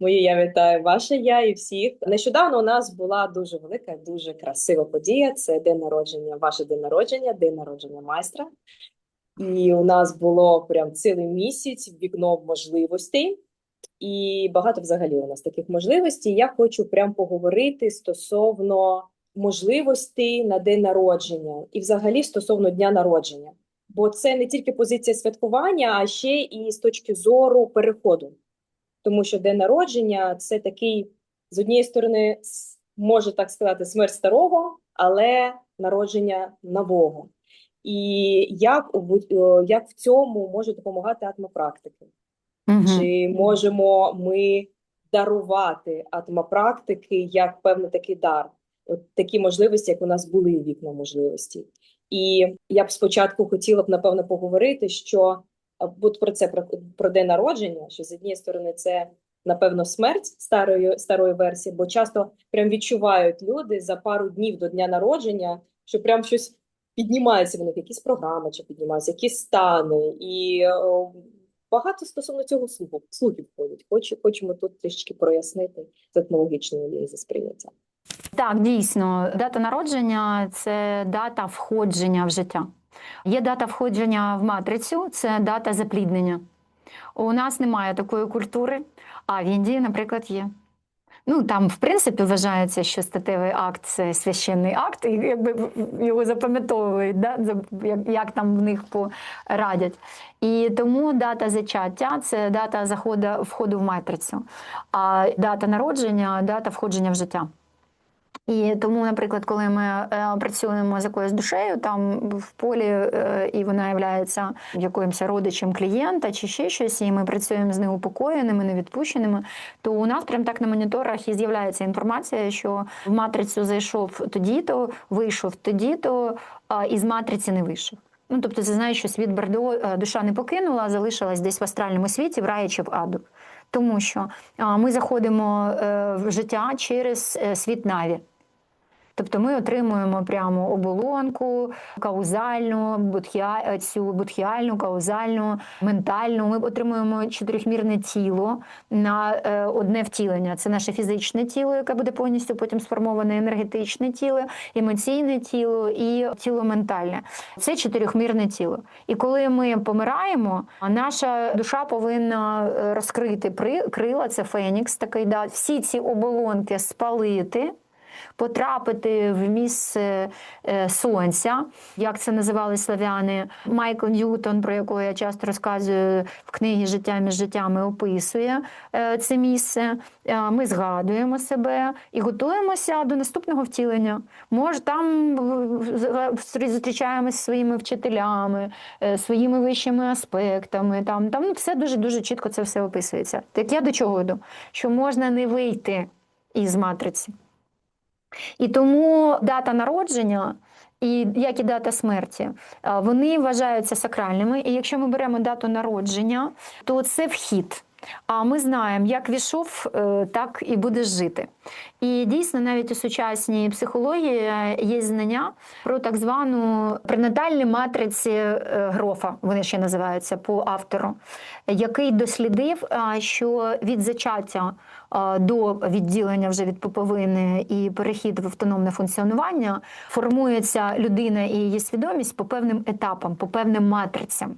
Моє я вітаю ваше я і всіх. Нещодавно у нас була дуже велика, дуже красива подія. Це день народження, ваше день народження, день народження майстра. І у нас було прям цілий місяць вікно можливостей, і багато взагалі у нас таких можливостей. Я хочу прям поговорити стосовно можливостей на день народження і взагалі стосовно дня народження. Бо це не тільки позиція святкування, а ще і з точки зору переходу. Тому що день народження це такий, з однієї сторони, може так сказати, смерть старого, але народження нового. І як, е, як в цьому може допомагати атмопрактики? Мгм. Чи можемо ми дарувати атмопрактики як певний такий дар? От такі можливості, як у нас були вікна можливості. І я б спочатку хотіла б напевно поговорити, що от про це про, про день народження, що з однієї сторони це напевно смерть старої старої версії, бо часто прям відчувають люди за пару днів до дня народження, що прям щось піднімається в них, якісь програми чи піднімаються, якісь стани, і о, багато стосовно цього слуху слухів ходять. Хоч, хочемо тут трішечки прояснити з етнологічної лінії сприйняття. Так, дійсно, дата народження це дата входження в життя. Є дата входження в матрицю, це дата запліднення. У нас немає такої культури, а в Індії, наприклад, є. Ну там, в принципі, вважається, що статевий акт це священний акт, і якби його запам'ятовують, да? як, як там в них порадять. І тому дата зачаття це дата заходу входу в матрицю, а дата народження дата входження в життя. І тому, наприклад, коли ми е, працюємо з якоюсь душею там в полі, е, і вона є якимось родичем клієнта чи ще щось, і ми працюємо з неупокоєними, невідпущеними, то у нас прям так на моніторах і з'являється інформація, що в матрицю зайшов тоді-то, вийшов тоді-то, а із матриці не вийшов. Ну, тобто, це знає, що світ Бордо е, душа не покинула, залишилась десь в астральному світі, в раї чи в аду. Тому що ми заходимо в життя через світ Наві. Тобто ми отримуємо прямо оболонку, каузальну, будхіа, цю будхіальну, каузальну, ментальну. Ми отримуємо чотирьохмірне тіло на е, одне втілення. Це наше фізичне тіло, яке буде повністю потім сформоване, енергетичне тіло, емоційне тіло і тіло ментальне. Це чотирьохмірне тіло. І коли ми помираємо, наша душа повинна е, розкрити при- крила, це фенікс такий, да, всі ці оболонки спалити потрапити в місце е, сонця, як це називали славяни. Майкл Ньютон, про якого я часто розказую в книгі Життя між життями, описує е, це місце. Е, Ми згадуємо себе і готуємося до наступного втілення. Може, там зустрічаємося зі своїми вчителями, своїми вищими аспектами. Там, там ну, все дуже дуже чітко це все описується. Так я до чого йду? Що можна не вийти із матриці. І тому дата народження, і як і дата смерті, вони вважаються сакральними. І якщо ми беремо дату народження, то це вхід. А ми знаємо, як війшов, е, так і будеш жити. І дійсно, навіть у сучасній психології е, є знання про так звану пренатальні матриці е, Грофа, вони ще називаються по автору, який дослідив, що від зачаття до відділення вже від пуповини і перехід в автономне функціонування формується людина і її свідомість по певним етапам, по певним матрицям.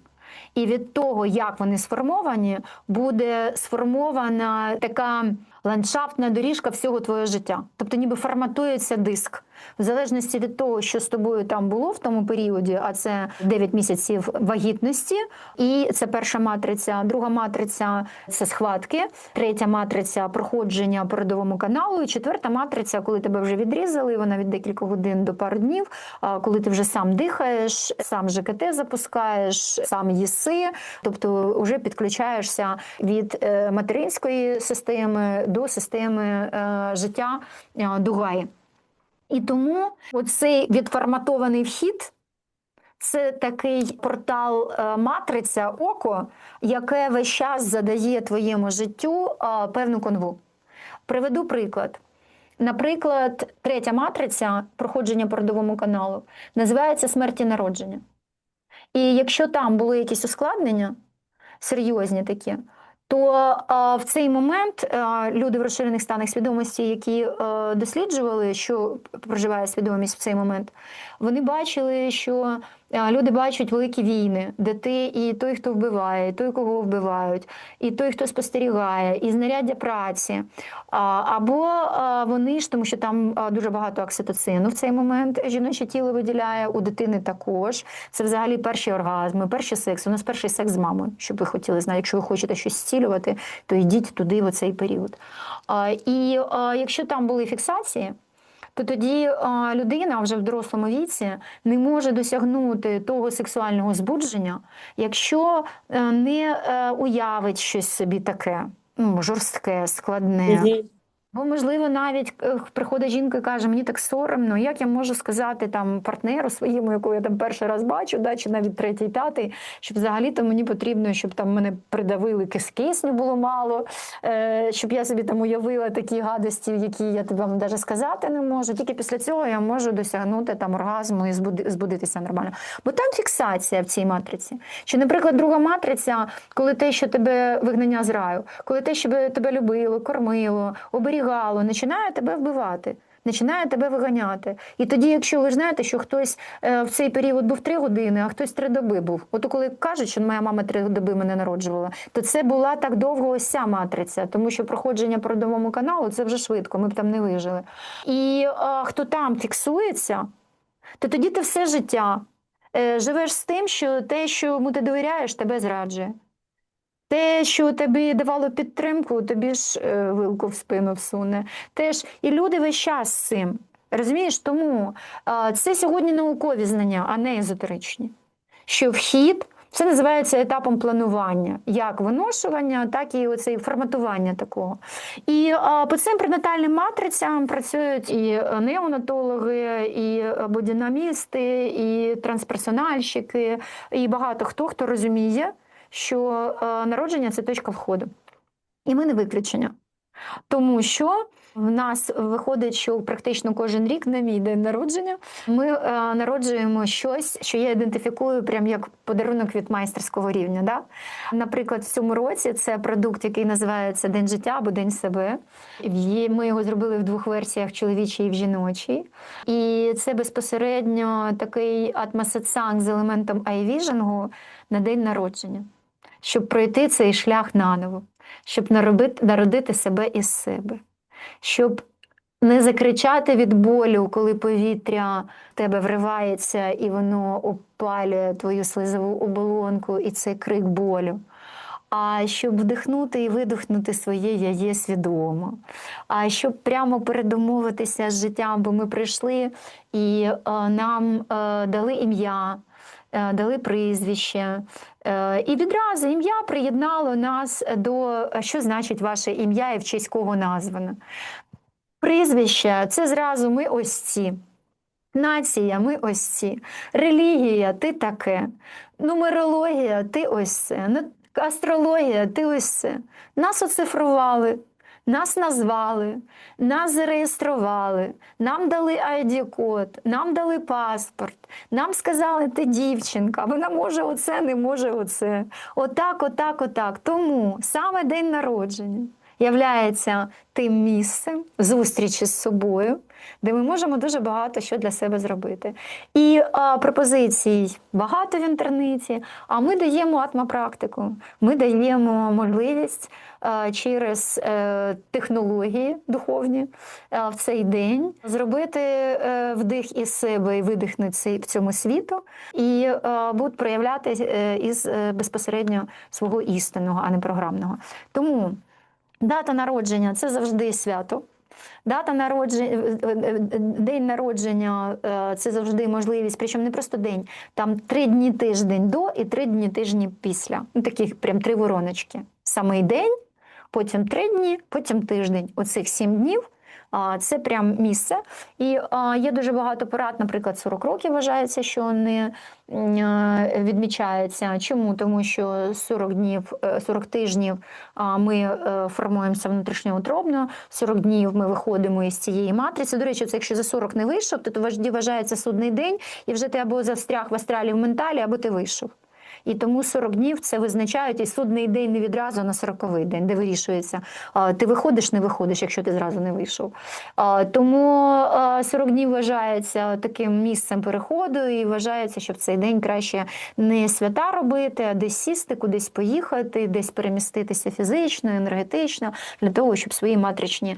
І від того, як вони сформовані, буде сформована така ландшафтна доріжка всього твого життя. Тобто, ніби форматується диск. В залежності від того, що з тобою там було в тому періоді, а це 9 місяців вагітності, і це перша матриця, друга матриця це схватки, третя матриця проходження по родовому каналу, і четверта матриця, коли тебе вже відрізали, вона від декілька годин до пару днів, а, коли ти вже сам дихаєш, сам ЖКТ запускаєш, сам їси, тобто вже підключаєшся від е, материнської системи до системи е, життя е, Дугаї. І тому оцей відформатований вхід це такий портал е, матриця око, яке весь час задає твоєму життю е, певну конву. Приведу приклад. Наприклад, третя матриця проходження по родовому каналу називається смерть і народження. І якщо там були якісь ускладнення, серйозні такі, то а, в цей момент а, люди в розширених станах свідомості, які а, досліджували, що проживає свідомість в цей момент, вони бачили, що е, люди бачать великі війни, де ти і той, хто вбиває, і той, кого вбивають, і той, хто спостерігає, і знаряддя праці. Або вони ж, тому що там дуже багато окситоцину в цей момент жіноче тіло виділяє, у дитини також. Це взагалі перші оргазми, перший секс. У нас перший секс з мамою, щоб ви хотіли знати. Якщо ви хочете щось зцілювати, то йдіть туди в цей період. І якщо там були фіксації, то тоді людина вже в дорослому віці не може досягнути того сексуального збудження, якщо е, не е, уявить щось собі таке. Ну, жорстке, складне. Бо, можливо, навіть е, приходить жінка і каже, мені так соромно, як я можу сказати там партнеру своєму, якого я там перший раз бачу, да, чи навіть третій, п'ятий, що взагалі-то мені потрібно, щоб там мене придавили кис- кисню було мало, е, щоб я собі там уявила такі гадості, які я вам навіть сказати не можу. Тільки після цього я можу досягнути там оргазму і збуди- збудитися нормально. Бо там фіксація в цій матриці. Чи, наприклад, друга матриця, коли те, що тебе вигнання з раю, коли те, що тебе любило, кормило, оберігало, починає тебе вбивати. Починає тебе виганяти. І тоді, якщо ви знаєте, що хтось е, в цей період був три години, а хтось три доби був. От коли кажуть, що моя мама три доби мене народжувала, то це була так довго ось ця матриця, тому що проходження по родовому каналу це вже швидко, ми б там не вижили. І е, хто там фіксується, то тоді ти все життя е, живеш з тим, що те, що йому ти довіряєш, тебе зраджує. Те, що тобі давало підтримку, тобі ж е, вилку в спину всуне. Теж і люди весь час з цим. Розумієш, тому е, це сьогодні наукові знання, а не езотеричні. Що вхід це називається етапом планування, як виношування, так і оце форматування такого. І а, по цим пренатальним матрицям працюють і неонатологи, і бодінамісти, і трансперсональщики, і багато хто, хто розуміє, що е, народження це точка входу. І ми не виключення. Тому що в нас виходить, що практично кожен рік на мій день народження ми е, народжуємо щось, що я ідентифікую прям як подарунок від майстерського рівня. Да? Наприклад, в цьому році це продукт, який називається День життя або День себе. Ми його зробили в двох версіях чоловічій і в жіночій. І це безпосередньо такий атмосецанг з елементом айвіжингу на день народження, щоб пройти цей шлях наново, щоб народити себе із себе, щоб не закричати від болю, коли повітря в тебе вривається і воно опалює твою слизову оболонку, і це крик болю. А щоб вдихнути і видихнути своє я є свідомо. А щоб прямо передомовитися з життям, бо ми прийшли і е, нам е, дали ім'я, дали прізвище. Е, І відразу ім'я приєднало нас до е, що значить ваше ім'я і в честь кого назване. Прізвище це зразу ми ось ці. Нація, ми ось ці. Релігія, ти таке. Нумерологія, ти ось це. Астрологія, ти ось це. Нас оцифрували, нас назвали, нас зареєстрували, нам дали ID-код, нам дали паспорт, нам сказали, ти дівчинка, вона може оце, не може оце. Отак, отак, отак. Тому саме день народження являється тим місцем зустрічі з собою, де ми можемо дуже багато що для себе зробити. І а, пропозицій багато в інтернеті, а ми даємо атмопрактику, ми даємо можливість а, через е, технології духовні е, в цей день зробити е, вдих із себе і видихнути цей- в цьому світу, і е, будуть проявляти е, із е, безпосередньо свого істинного, а не програмного. Тому Дата народження це завжди свято. Дата народження, день народження е, це завжди можливість, причому не просто день, там три дні тиждень до і три дні тижні після. Ну, таких прям три вороночки. Самий день, потім три дні, потім тиждень. Оцих сім днів. Це прям місце. І є дуже багато порад, наприклад, 40 років вважається, що не е, відмічається. Чому? Тому що 40 днів, е, 40 тижнів ми е, формуємося внутрішньоутробно, 40 днів ми виходимо із цієї матриці. До речі, це якщо за 40 не вийшов, то тоді вважається судний день, і вже ти або застряг в астралі в менталі, або ти вийшов. І тому 40 днів це визначають і судний день не відразу на 40-й день, де вирішується, ти виходиш, не виходиш, якщо ти зразу не вийшов. Тому 40 днів вважається таким місцем переходу, і вважається, що в цей день краще не свята робити, а десь сісти, кудись поїхати, десь переміститися фізично, енергетично, для того, щоб свої матричні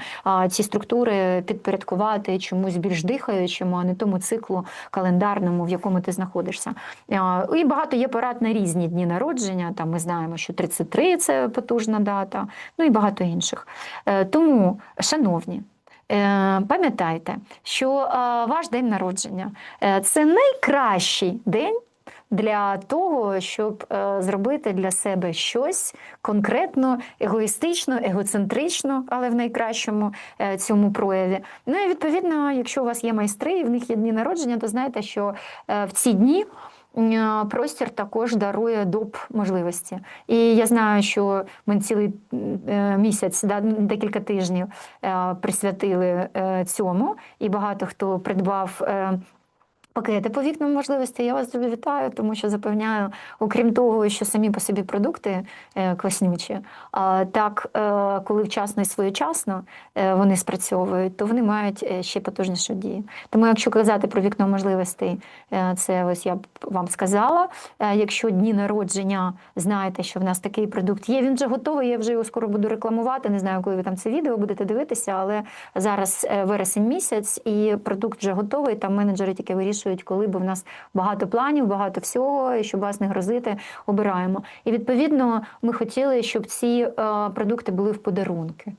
ці структури підпорядкувати чомусь більш дихаючому, а не тому циклу календарному, в якому ти знаходишся. І багато є порад на різні дні народження. Там ми знаємо, що 33 – це потужна дата, ну і багато інших. Е, Тому, шановні. е, Пам'ятайте, що е, ваш день народження це найкращий день для того, щоб зробити для себе щось конкретно, егоїстично, егоцентрично, але в найкращому цьому прояві. Ну і відповідно, якщо у вас є майстри і в них є дні народження, то знаєте, що в ці дні. Простір також дарує доп можливості. І я знаю, що ми цілий е, місяць, декілька тижнів е, присвятили е, цьому, і багато хто придбав пакети по вікнам можливості. Я вас дуже вітаю, тому що запевняю, окрім того, що самі по собі продукти класнючі, так, коли вчасно і своєчасно вони спрацьовують, то вони мають ще потужнішу дію. Тому, якщо казати про вікно можливостей, це ось я вам сказала. Е, Якщо дні народження, знаєте, що в нас такий продукт є, він вже готовий. Я вже його скоро буду рекламувати. Не знаю, коли ви там це відео будете дивитися, але зараз е, вересень місяць, і продукт вже готовий. Там менеджери тільки вирішують, коли, бо в нас багато планів, багато всього, і щоб вас не грозити, обираємо. І відповідно ми хотіли, щоб ці е, продукти були в подарунки.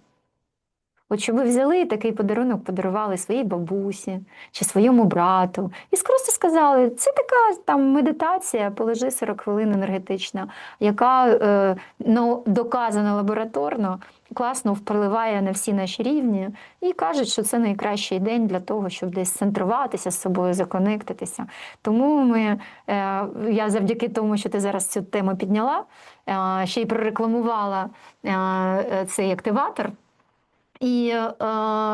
От щоб ви взяли такий подарунок, подарували своїй бабусі чи своєму брату, і просто сказали, це така там медитація, полежи 40 хвилин енергетична, яка е, ну, доказана лабораторно, класно впливає на всі наші рівні, і кажуть, що це найкращий день для того, щоб десь центруватися з собою, законектитися. Тому ми, е, я завдяки тому, що ти зараз цю тему підняла, е, ще й прорекламувала е, цей активатор. І е,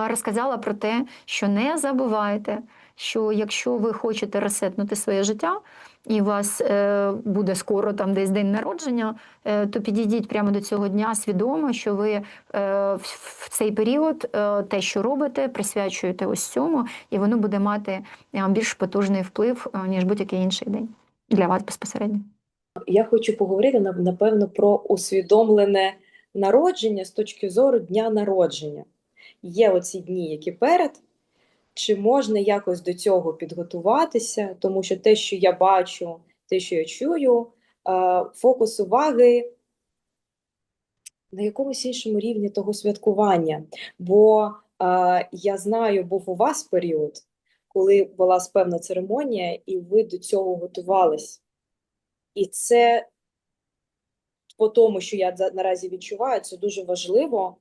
розказала про те, що не забувайте, що якщо ви хочете ресетнути своє життя, і у вас е, буде скоро там десь день народження, е, то підійдіть прямо до цього дня свідомо, що ви е, в, цей період те, що робите, присвячуєте ось цьому, і воно буде мати більш потужний вплив, ніж будь-який інший день для вас безпосередньо. Я хочу поговорити нап- напевно про усвідомлене народження з точки зору дня народження. Є оці дні, які перед. Чи можна якось до цього підготуватися? Тому що те, що я бачу, те, що я чую, е, фокус уваги на якомусь іншому рівні того святкування. Бо е, я знаю, був у вас період, коли була певна церемонія, і ви до цього готувались. І це по тому, що я наразі відчуваю, це дуже важливо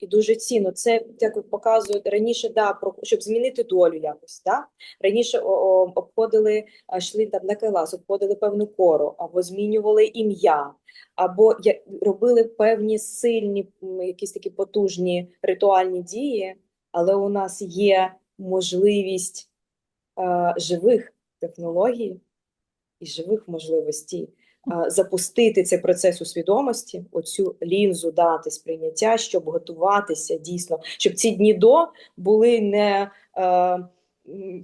і дуже цінно. Це як показує раніше, да, про щоб змінити долю якось. Да? Раніше обходили, йшли там на кайлас, обходили певну кору, або змінювали ім'я, або робили певні сильні, якісь такі потужні ритуальні дії, але у нас є можливість е, живих технологій і живих можливостей запустити цей процес у свідомості, оцю лінзу дати сприйняття, щоб готуватися дійсно, щоб ці дні до були не е,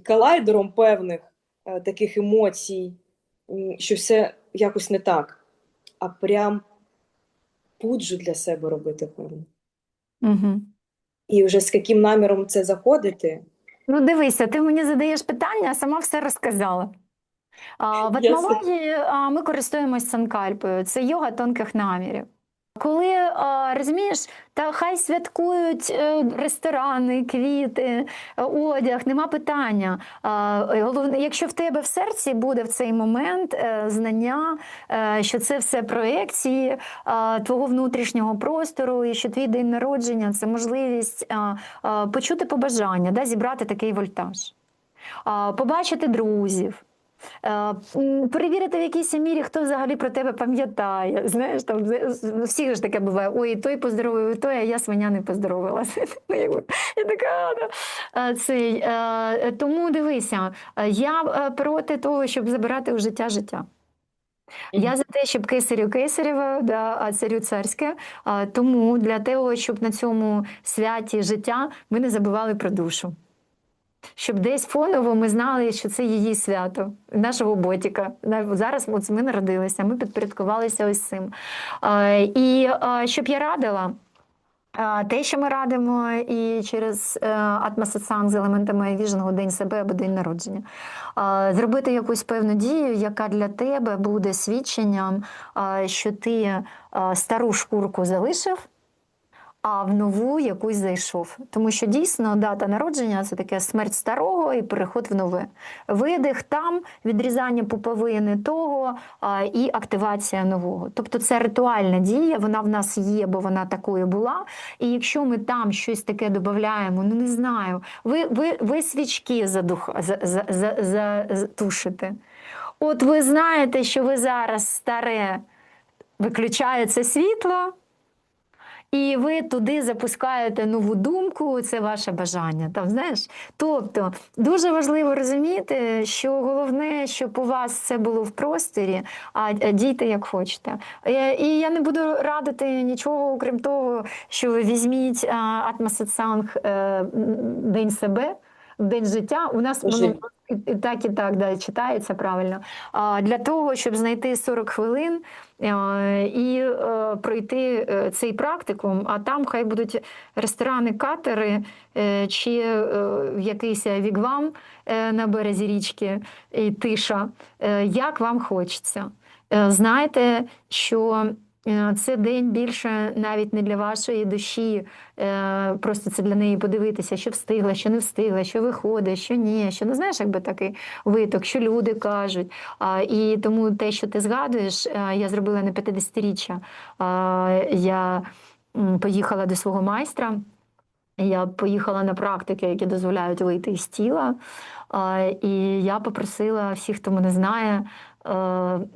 колайдером певних е, таких емоцій, що все якось не так, а прям пуджу для себе робити певно. Угу. І вже з яким наміром це заходити, Ну, дивися, ти мені задаєш питання, а сама все розказала. В етмології ми користуємось санкальпою, це йога тонких намірів. Коли розумієш, та хай святкують е, ресторани, квіти, е, одяг, нема питання. Е, Головне, якщо в тебе в серці буде в цей момент знання, що це все проекції твого внутрішнього простору, і що твій день народження це можливість почути побажання, да, зібрати такий вольтаж, побачити друзів. Е, Перевірити в якійсь мірі, хто взагалі про тебе пам'ятає. Знаєш, там всіх ж таке буває. Ой, той поздоровив, той, а я свиня не поздоровила. Ну, Я така, «Да». Е, цей, е, тому дивися, я проти того, щоб забирати у життя життя. Я за те, щоб кесарю кесарєве, да, а царю царське. Тому для того, щоб на цьому святі життя ми не забували про душу. Щоб десь фоново ми знали, що це її свято, нашого ботіка. Зараз от ми народилися, ми підпорядкувалися ось цим. І щоб я радила. Те, що ми радимо і через е, атмосоціан з елементами віженого день себе або день народження, зробити якусь певну дію, яка для тебе буде свідченням, що ти стару шкурку залишив, а в нову якусь зайшов. Тому що дійсно дата народження це таке смерть старого і переход в нове. Видих там, відрізання пуповини того і активація нового. Тобто це ритуальна дія, вона в нас є, бо вона такою була. І якщо ми там щось таке додаємо, ну не знаю, ви, ви, ви свічки задух, за, за, за, за, за- тушите. От ви знаєте, що ви зараз старе виключається світло. І ви туди запускаєте нову думку, це ваше бажання. Там, знаєш? Тобто дуже важливо розуміти, що головне, щоб у вас це було в просторі, а дійте як хочете. Е, І я не буду радити нічого, окрім того, що ви візьміть атмосоціанг День себе, День життя. У нас воно і так, і так да, читається правильно. А, Для того, щоб знайти 40 хвилин е, і е, пройти е, цей практикум, а там хай будуть ресторани, катери е, чи е, якийсь вігвам е, на березі річки і тиша, е, як вам хочеться. Знаєте, що е, це день більше навіть не для вашої душі, е, просто це для неї подивитися, що встигла, що не встигла, що виходить, що ні, що ну знаєш, якби такий виток, що люди кажуть. І тому те, що ти згадуєш, е, я зробила на 50-річчя. Я поїхала до свого майстра. Я поїхала на практики, які дозволяють вийти із тіла. І я попросила всіх, хто мене знає, е,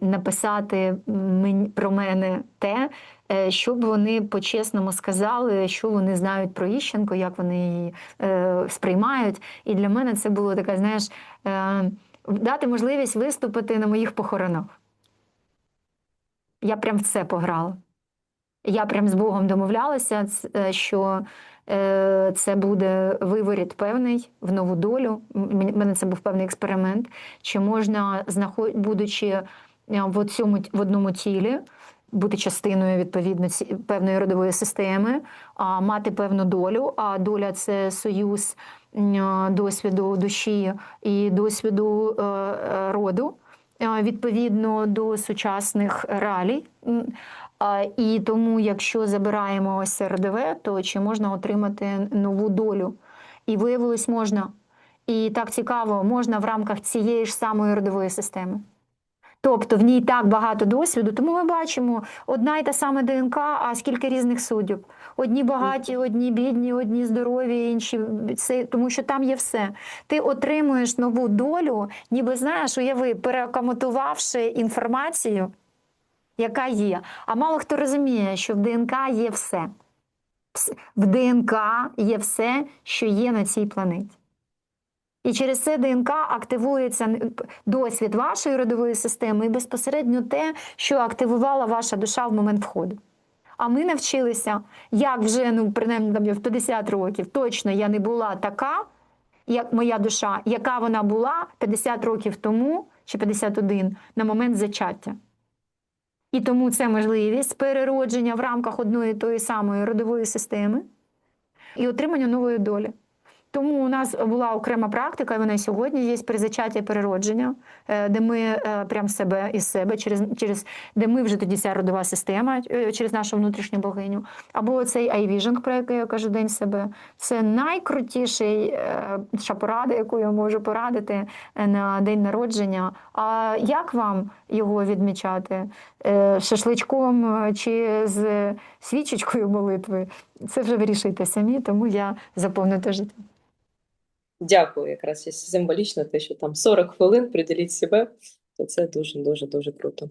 написати мені про мене те, е, щоб вони по-чесному сказали, що вони знають про Іщенко, як вони її е, сприймають. І для мене це було таке, знаєш, е, дати можливість виступити на моїх похоронах. Я прям в це пограла. Я прям з Богом домовлялася, е, що е, це буде виворіт певний в нову долю. В мене це був певний експеримент. Чи можна, знаход- будучи е, в, цьому, в одному тілі, бути частиною відповідно певної родової системи, а мати певну долю. А доля це союз досвіду душі і досвіду е, е, роду. е, Відповідно до сучасних реалій, І тому, якщо забираємо ось родове, то чи можна отримати нову долю? І виявилось, можна. І так цікаво, можна в рамках цієї ж самої родової системи. Тобто в ній так багато досвіду, тому ми бачимо одна й та сама ДНК, а скільки різних суддів. Одні багаті, одні бідні, одні здорові, інші це, тому що там є все. Ти отримуєш нову долю, ніби знаєш, уяви, перекомутувавши інформацію яка є. А мало хто розуміє, що в ДНК є все. В ДНК є все, що є на цій планеті. І через це ДНК активується досвід вашої родової системи і безпосередньо те, що активувала ваша душа в момент входу. А ми навчилися, як вже, ну, принаймні там, я в 50 років, точно я не була така, як моя душа, яка вона була 50 років тому чи 51 на момент зачаття. І тому це можливість переродження в рамках одної тої самої родової системи і отримання нової долі. Тому у нас була окрема практика, і вона сьогодні є при зачатті переродження, е, де ми е, прям себе із себе, через, через де ми вже тоді ця родова система е, через нашу внутрішню богиню. Або цей айвіжинг, про який я кажу день себе. Це найкрутіший порада, яку я можу порадити на день народження. А як вам його відмічати? Шашличком чи з свічечкою молитви? Це вже вирішуйте самі, тому я заповню те життя. Дякую, якраз є символічно те, що там 40 хвилин приділіть себе, то це дуже дуже дуже круто.